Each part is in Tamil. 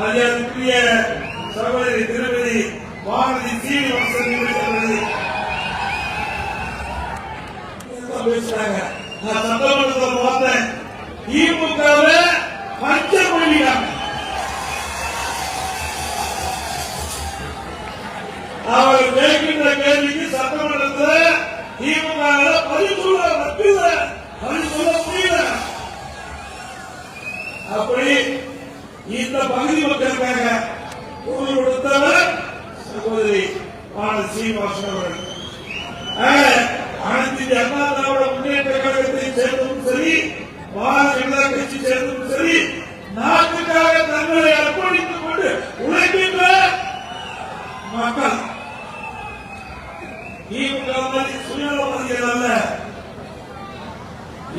மரியாதைக்குரிய சகோதரி திருமதி வானதி சீனிவாசன் அவர்கள் பேசுறாங்க நான் சட்டமன்றத்தில் பார்த்தேன் பஞ்ச பண்ணிட்டாங்க அவர் கேட்கின்ற கேள்விக்கு சட்டமன்றத்தில் திமுக பதில் சொல்ல மத்தியில பதில் சொல்ல முடியல அப்படி இந்த பகுதி மக்களுக்காக குரல் கொடுத்தவர் சகோதரி பால சீனிவாசன் அவர்கள் ஆக, அனைத்து இந்திய அண்ணா திராவிட முன்னேற்ற கழகத்தை சேர்ந்ததும் சரி பாரதிய ஜனதா கட்சி சேர்ந்ததும் சரி நாட்டுக்காக தங்களை அர்ப்பணித்துக் கொண்டு உழைக்கின்ற மக்கள் திமுக மாதிரி சுயநலவாதிகள் அல்ல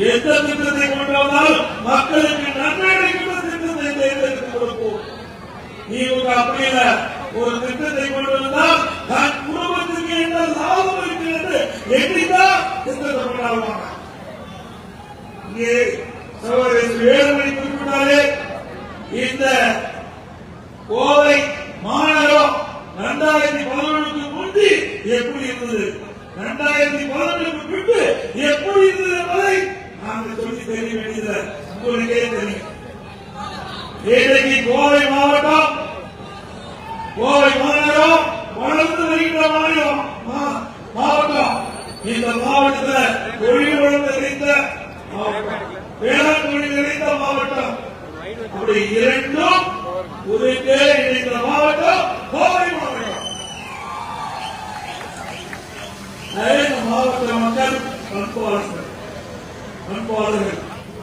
எந்த திட்டத்தை கொண்டு வந்தாலும் மக்களுக்கு நன்மை அளிக்கின்ற திட்டத்தை தேர்ந்தெடுத்து கொடுப்போம் நீ அப்படி அப்படியில ஒரு திட்டத்தை கொண்டு வந்தால் தன் குடும்பத்திற்கு என்ன லாபம் இருக்கிறது? எப்படிதான் திட்டத்தை கொண்டாடுவாங்க இங்கே சகோதரி வேலுமணி குறிப்பிட்டாலே இந்த கோவை மாநகரம் இரண்டாயிரத்தி பதினொன்றுக்கு முந்தி எப்படி இருந்தது? இரண்டாயிரத்தி பதினொன்றுக்கு பின்பு எப்படி இருந்தது என்பதை நாங்கள் சொல்லி தெரிய வேண்டியது உங்களுக்கே தெரியும். இன்றைக்கு கோவை மாவட்டம் கோவை மாநகரம் வளர்ந்து வருகின்ற மாநிலம் மாவட்டம். இந்த மாவட்டத்தில் தொழில் வளர்ந்து நிறைந்த மாவட்டம். வேளாண் தொழில் நிறைந்த மாவட்டம். அப்படி இரண்டும் ஒருங்கே இணைந்த மாவட்டம் கோவை மாவட்டம். மாவட்ட மக்கள் பண்பாளர்கள். பண்பாளர்கள்.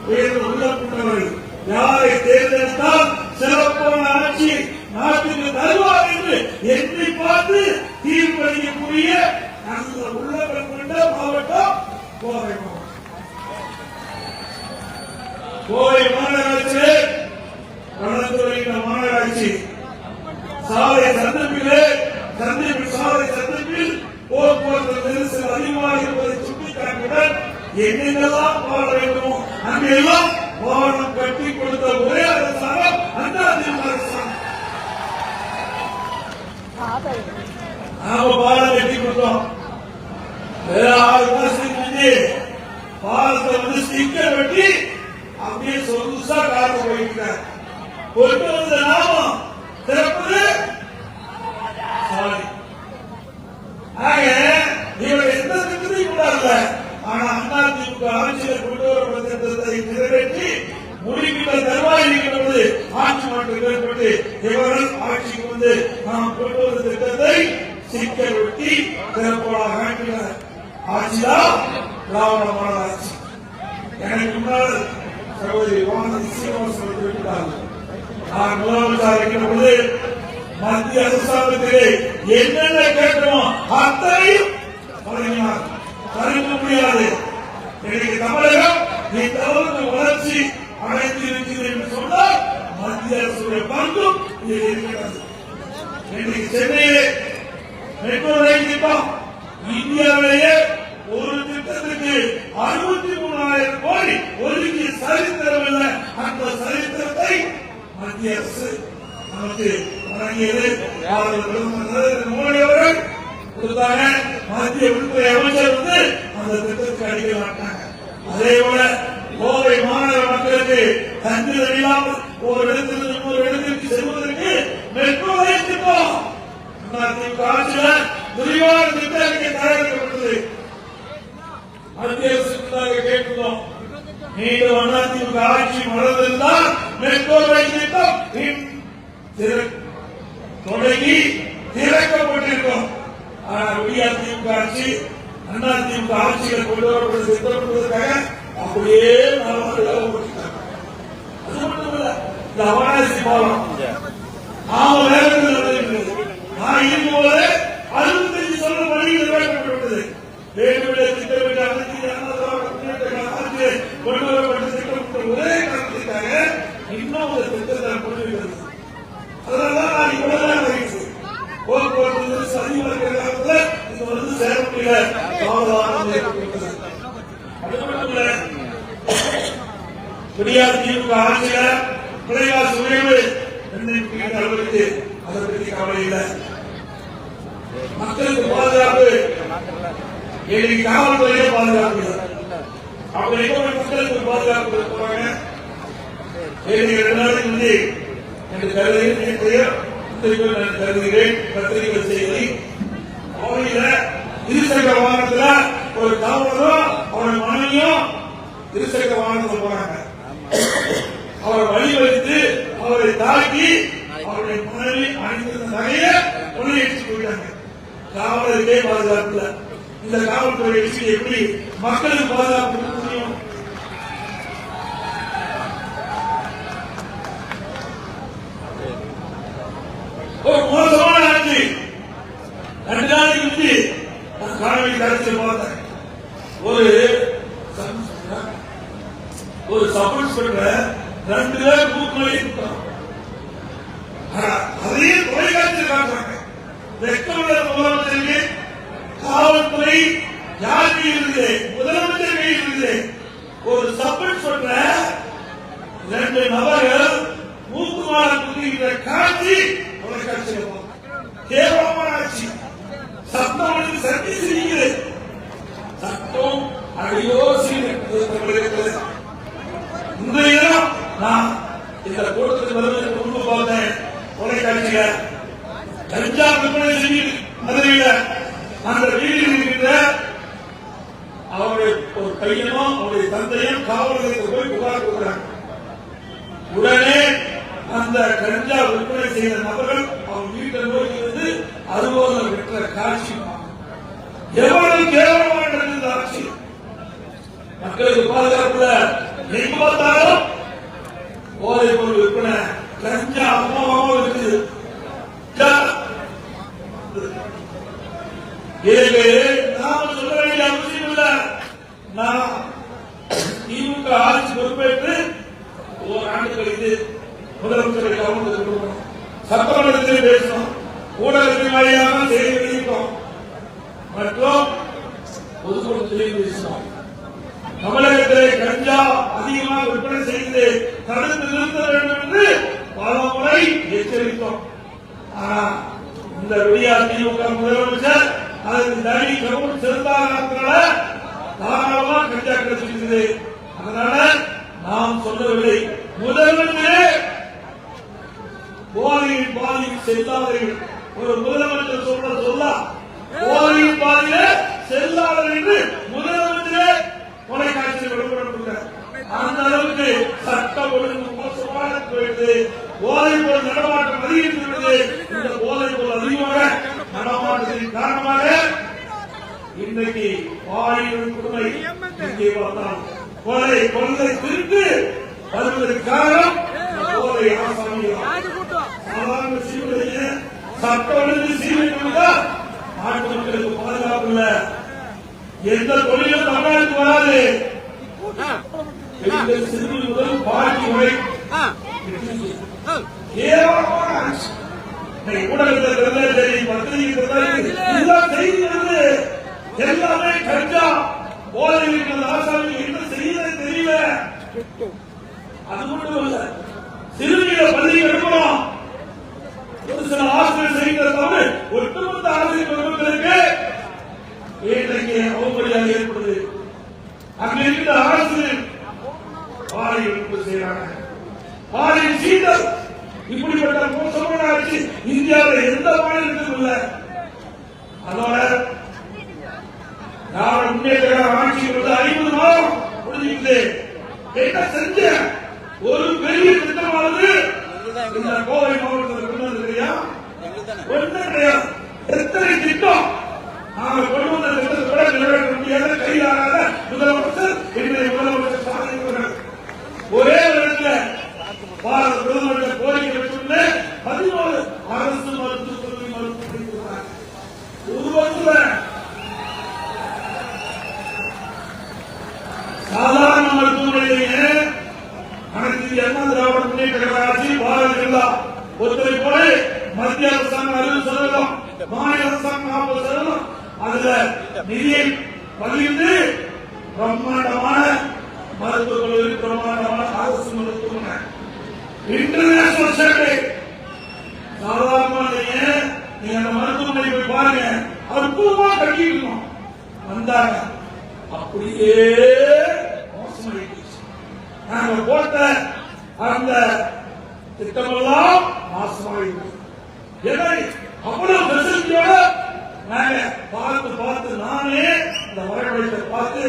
உயர்ந்த உள்ள கொண்டவர்கள். யாரை தேர்ந்தெடுத்தால் சிறப்பான ஆட்சி நாட்டுக்கு தருவார் என்று எண்ணி பார்த்து தீர்ப்பளிக்கக்கூடிய அந்த உள்ளங்கள் கொண்ட மாவட்டம் கோவை மாவட்டம் மாநகராட்சி மாநகராட்சியிலே மாநகராட்சி. சாலை சந்திப்பிலே சந்திப்பில் சாலை சந்திப்பில் போக்குவரத்து நெரிசல் அதிகமாக இருப்பதை சுட்டிக்காட்டியுடன் எங்கெங்கெல்லாம் வாழ வேண்டுமோ அங்கெல்லாம் வாகனம் கட்டி கொடுத்த ஒரே அரசாங்கம் அந்த அதிமுக அரசாங்கம். நாம பாலம் கட்டி கொடுத்தோம். ஆறு மாசத்துக்கு முந்தி பாலத்தை வந்து ஸ்டிக்கர் வெட்டி அப்படியே சொகுசா காரணம் போயிட்டார் கொண்டு வந்த நாமம் திறப்பது ஆக இவர் எந்த திட்டத்தையும் ஆனா அண்ணா திமுக ஆட்சியில் கொண்டு வரப்பட்ட திட்டத்தை நிறைவேற்றி முடிக்கின்ற தருவாய் இருக்கிறது ஆட்சி மாற்றம் ஏற்பட்டு இவர்கள் ஆட்சிக்கு வந்து நாம் கொண்டு வந்த திட்டத்தை சிக்கல் திறப்பாக ஆட்சிதான் திராவிட ஆட்சி. எனக்கு முன்னால் சகோதரி வானதி சீனிவாசன் அவர்கள் இருக்கிறார்கள் நான் முதலமைச்சர் இருக்கிற பொழுது மத்திய அரசாங்கத்திலே என்னென்ன கேட்டோமோ அத்தனையும் வழங்கினார் தடுக்க முடியாது இன்னைக்கு தமிழகம் இந்த அளவுக்கு வளர்ச்சி அடைந்து இருக்கிறது என்று சொன்னால் மத்திய அரசுடைய பங்கும் இதில் இருக்கிறது இன்னைக்கு சென்னையிலே மெட்ரோ ரயில் திட்டம் இந்தியாவிலேயே ஒரு திட்டத்திற்கு அறுபத்தி மூணாயிரம் கோடி ஒதுக்கி சரித்திரம் இல்லை அந்த சரித்திரத்தை மத்திய அரசு நமக்கு வழங்கியது பாரத கொடுத்தாங்க மத்திய உள்துறை அமைச்சர் வந்து அந்த திட்டத்துக்கு அடிக்க மாட்டாங்க அதே போல கோவை மாநகர மக்களுக்கு தங்குதல் இல்லாமல் ஒரு இடத்திலிருந்து இன்னொரு இடத்திற்கு செல்வதற்கு மெட்ரோ ரயில் திட்டம். அதிமுக ஆட்சியில விரிவான திட்டம் அறிக்கை தயாரிக்கப்பட்டது. மத்திய அரசு கேட்டுள்ளோம் மீண்டும் அதிமுக ஆட்சி வளர்ந்திருந்தால் மெட்ரோ திட்டம் தொடங்கி திறக்கப்பட்டிருக்கும். அதிமுக ஆட்சி அதிமுக ஆட்சியில் கொண்டு வரப்பட்ட திட்டப்படுவதற்காக அப்படியே நாளாக அது மட்டும் இல்ல இந்த பாலம். நான் இருக்கும்போது அறுபத்தஞ்சு சொல்ல வழியில் நிறைவேற்றப்பட்டுள்ளது. வேண்டுவிட திட்டமிட்ட அனைத்து கொண்டு வரப்பட்ட இன்னும் கொண்டு வருகிறது அதனாலதான் நான் போக்குவரத்து இது வந்து சேர முடியல. அது மட்டும் இல்ல பெரியார் திமுக ஆட்சியில விலைவாசி உயர்வு இன்னைக்கு அளவுக்கு அதை பற்றி கவலை இல்லை. மக்களுக்கு பாதுகாப்பு. இன்னைக்கு காவல்துறையே பாதுகாப்பு இல்லை. அப்படி எப்படி மக்களுக்கு பாதுகாப்பு கொடுப்பாங்க இன்னைக்கு ரெண்டு நாளைக்கு முந்தி என்று கருதுகிறேன் நேற்றைய பத்திரிகை நான் கருதுகிறேன். பத்திரிகை செய்தி கோவையில இருசக்கர வாகனத்துல ஒரு காவலரும் அவருடைய மனைவியும் இருசக்கர வாகனத்துல போறாங்க. அவரை வழிவகுத்து அவரை தாக்கி அவருடைய மனைவி அணிந்திருந்த நகைய கொள்ளையடிச்சு போயிட்டாங்க. காவலருக்கே பாதுகாப்பு இல்ல. இந்த காவல்துறை எப்படி மக்களுக்கு பாதுகாப்பு கொடுக்க முடியும் ஒரு மோசமான ஆட்சி ரெண்டு நாளைக்கு முந்தி நான் காணொலி காட்சியில் பார்த்தேன் ஒரு சப்- ஒரு சப் இன்ஸ்பெக்டர் ரெண்டு பேர் மூக்குமலை குத்துறான். ஆனா, அதையே தொலைக்காட்சியில் காட்டுறாங்க வெக்கமுள்ள முதலமைச்சருக்கு காவல்துறை யார் கையில் இருக்குது முதலமைச்சர் கையில் இருக்குது ஒரு சப் இன்ஸ்பெக்டர் ரெண்டு நபர்கள் மூக்குமால குத்துகின்ற காட்சி தொலைக்காட்சியில் பார்த்தோம். கேவலமான ஆட்சி சத்தம் வந்து சக்தி சிரிக்கிறது சத்தம் அடியோ சீர்கிறது இந்த இடம் நான் இந்த கூட்டத்துக்கு வருவதற்கு முன்பு பார்த்தேன் தொலைக்காட்சியில கஞ்சா விற்பனை செய்யுது மதுரையில அந்த வீட்டில் இருக்கின்ற அவருடைய ஒரு அவருடைய தந்தையும் காவல் போய் புகார் உடனே அந்த கஞ்சா விற்பனை செய்த நபர்கள் அவங்க வீட்டை நோக்கி வந்து அறுபது காட்சி எவ்வளவு கேவலமாக நடந்தது ஆட்சி மக்களுக்கு பாதுகாப்புல எங்க பார்த்தாலும் போதை பொருள் விற்பனை கஞ்சா அம்மாவும் இருக்குது. ஜா- இதுக்கு நாம சொல்ல வேண்டிய அவசியம் இல்ல நான் திமுக ஆட்சி பொறுப்பேற்று ஒரு ஆண்டு கழித்து முதலமைச்சரை கவர்ந்து கொடுக்கணும் சட்டமன்றத்தில் பேசணும் ஊடகத்தின் வழியாக செய்தி வெளியிட்டோம் மற்றும் பொதுக்கூட்டத்திலையும் பேசினோம் தமிழகத்திலே கஞ்சா அதிகமாக விற்பனை செய்து தடுத்து நிறுத்த வேண்டும் என்று பல முறை எச்சரித்தோம். ஆனா இந்த விடியா திமுக முதலமைச்சர் அதற்கு தனி கவனம் செலுத்தாதனால தாராளமா கஞ்சா கிடைச்சிருக்கிறது அதனால நாம் சொல்லவில்லை. முதலமைச்சரே போதையின் பாதையில் செல்லாதீர்கள். ஒரு முதலமைச்சர் சொல்ற சொல்லா போதையின் பாதையில செல்லாதீர்கள் என்று முதலமைச்சரே தொலைக்காட்சியில் விளம்பரம் அந்த சட்டம் ஒழுங்கு மோசமான போயிடுது போதை பொருள் நடமாட்டம் அதிகரித்து விடுது இந்த போதை பொருள் அதிகமாக நடமாட்டத்தின் காரணமாக இன்றைக்கு ஆயிரம் கொடுமை இங்கே பார்த்தால் கொலை கொள்ளை திருட்டு வருவதற்கு காரணம் போதை சட்ட ஒழுங்கு நாட்டு மக்களுக்கு பாதுகாப்பு எந்த தொழிலும் தமிழ்நாட்டுக்கு வராது. சிறு முதல் பாட்டி வரை கேவலமான ஆட்சி. இன்னைக்கு ஊடகத்தில் இருந்தாலும் சரி பத்திரிகை இருந்தாலும் சரி, இதுதான் செய்தி வருது எல்லாமே கஞ்சா போதை இருக்கிற ஆசாமி என்ன செய்யறது தெரியல அது மட்டும் இல்ல சிறுமியில பள்ளி எடுக்கணும் ஒரு சில ஆசிரியர் செய்கிற தவிர ஒட்டுமொத்த ஆசிரியர் பெருமக்களுக்கு இன்றைக்கு அவமரியாதை ஏற்படுது அங்க இருக்கிற ஆசிரியர் பாறை எடுப்பு செய்யறாங்க பாறை சீதல் இப்படிப்பட்ட மோசமான ஆட்சி இந்தியாவில் எந்த மாநிலத்திலும் இல்ல அதோட நான் முன்னேற்ற ஆட்சி வந்து ஐம்பது மாதம் முடிஞ்சுக்கிட்டு என்ன செஞ்ச? ஒரு பெரிய திட்டமானது இந்த கோவை மாவட்டத்தில் கொண்டு வந்திருக்கியா ஒன்றும் கிடையாது. எத்தனை திட்டம்? நாங்கள் கொண்டு வந்த திட்டத்தை கூட நிறைவேற்ற முடியாத. கையாளாத முதலமைச்சர் இன்றைய முதலமைச்சர் சாதனை ஒரே இடத்துல பாரத பிரதமர் கோரிக்கை வச்சுள்ள பதினோரு அரசு மருத்துவக் கல்லூரி மருத்துவ படிக்கிறாங்க ஒரு வருஷத்துல சாதாரண மருத்துவமனையிலேயே அனைத்து இந்திய அண்ணா திராவிட முன்னேற்ற கழக ஆட்சி பாரத ஜனதா ஒத்துழைப்போடு மத்திய அரசாங்கம் அறுபது சதவீதம் மாநில அரசாங்கம் நாற்பது சதவீதம் அதுல நிதியை பகிர்ந்து பிரம்மாண்டமான மருத்துவக் கல்லூரி பிரம்மாண்டமான அரசு மருத்துவமனை இன்டர்நேஷனல் சேவை நீங்க அந்த மருத்துவமனை போய் பாருங்க. அற்புதமா கட்டிக்கணும் வந்தாங்க. அப்படியே மோசமாயிடுச்சு நாங்க போட்ட அந்த திட்டமெல்லாம் நாசமாயிடுச்சு ஏன்னா அவ்வளவு ஃபெசிலிட்டியோட நாங்க பார்த்து பார்த்து நானே இந்த வரைபடத்தை பார்த்து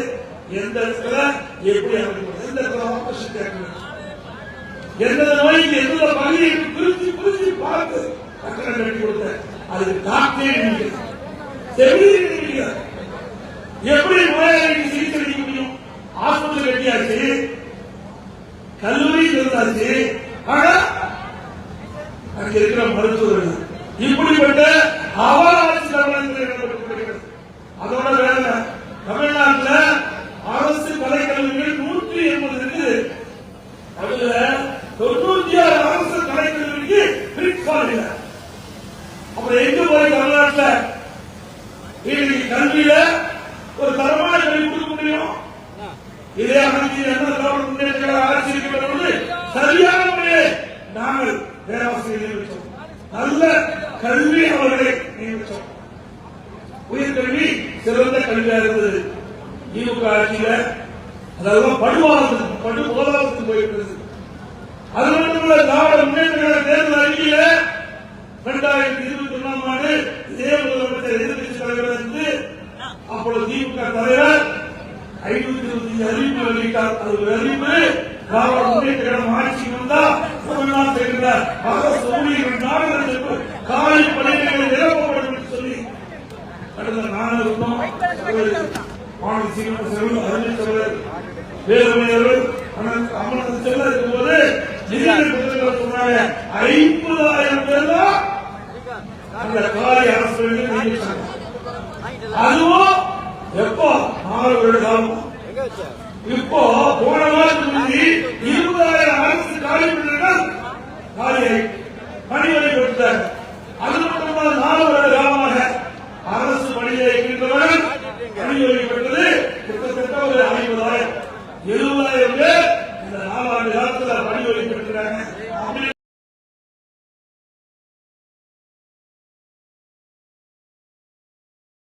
எந்த இடத்துல எப்படி அமைக்கணும் எந்த இடத்துல ஆபரேஷன் கேட்கணும் எந்த நோய்க்கு எந்த பகுதியை பிரிச்சு பிரிச்சு பார்த்து கட்டணம் கட்டி கொடுத்தேன். அதுக்கு டாக்டரே நீங்க செவிலியர் எப்படி நோயாளிக்கு சிகிச்சை அளிக்க முடியும்? ஆஸ்பத்திரி கட்டியாச்சு கல்லூரி இருந்தாச்சு. ஆனா அங்க இருக்கிற மருத்துவர்கள் இப்படிப்பட்ட அவராட்சி தமிழகத்தில் அதோட வேலை தமிழ்நாட்டுல அரசு கலைக்கல்லூரிகள் நூற்றி எண்பது இருக்குது அதுல தொண்ணூத்தி ஆறு அரசு கலைக்கல்லூரிக்கு பிரின்சிபால் இல்ல அப்புறம் எங்க போய் தமிழ்நாட்டுல இன்னைக்கு கல்வியில ஒரு தரமான கல்வி கொடுக்க முடியும் இதே அனைத்து என்ன திராவிட முன்னேற்ற கழக ஆட்சி இருக்கிற பொழுது சரியான முறையில் நாங்கள் பேராசிரியர் நியமித்தோம் நல்ல கல்வி அவர்களை நியமித்தோம் உயர்கல்வி சிறந்த கல்வியா இருந்தது திமுக ஆட்சியில அதெல்லாம் படு போதாதத்துக்கு போயிருக்கிறது. அது மட்டுமல்ல திராவிட முன்னேற்ற தேர்தல் அறிக்கையில இரண்டாயிரத்தி இருபத்தி ஒண்ணாம் ஆண்டு இதே முதலமைச்சர் எதிர்கட்சி தலைவர் இருந்து அப்பொழுது திமுக தலைவர் ஐநூத்தி இருபத்தி அறிவிப்பு வெளியிட்டார். அது அறிவிப்பு திராவிட முன்னேற்ற கழகம் ஆட்சி வந்தா தமிழ்நாட்டில் இருக்கிற அரசு ஊழியர்கள் பணிகளை நிரப்பப்படும் என்று சொல்லி கடந்த நாலு மாநில சீக்கிரம் செல்வன் அறிவித்தவர் வேறுமையர்கள் அமர்ந்து செல்ல இருக்கும்போது நிதிநிலை ஐம்பதாயிரம் பேர் தான் அந்த அரசு அதுவும் எப்போ நாலு வருட காலம் இப்போ போன வாரத்துக்கு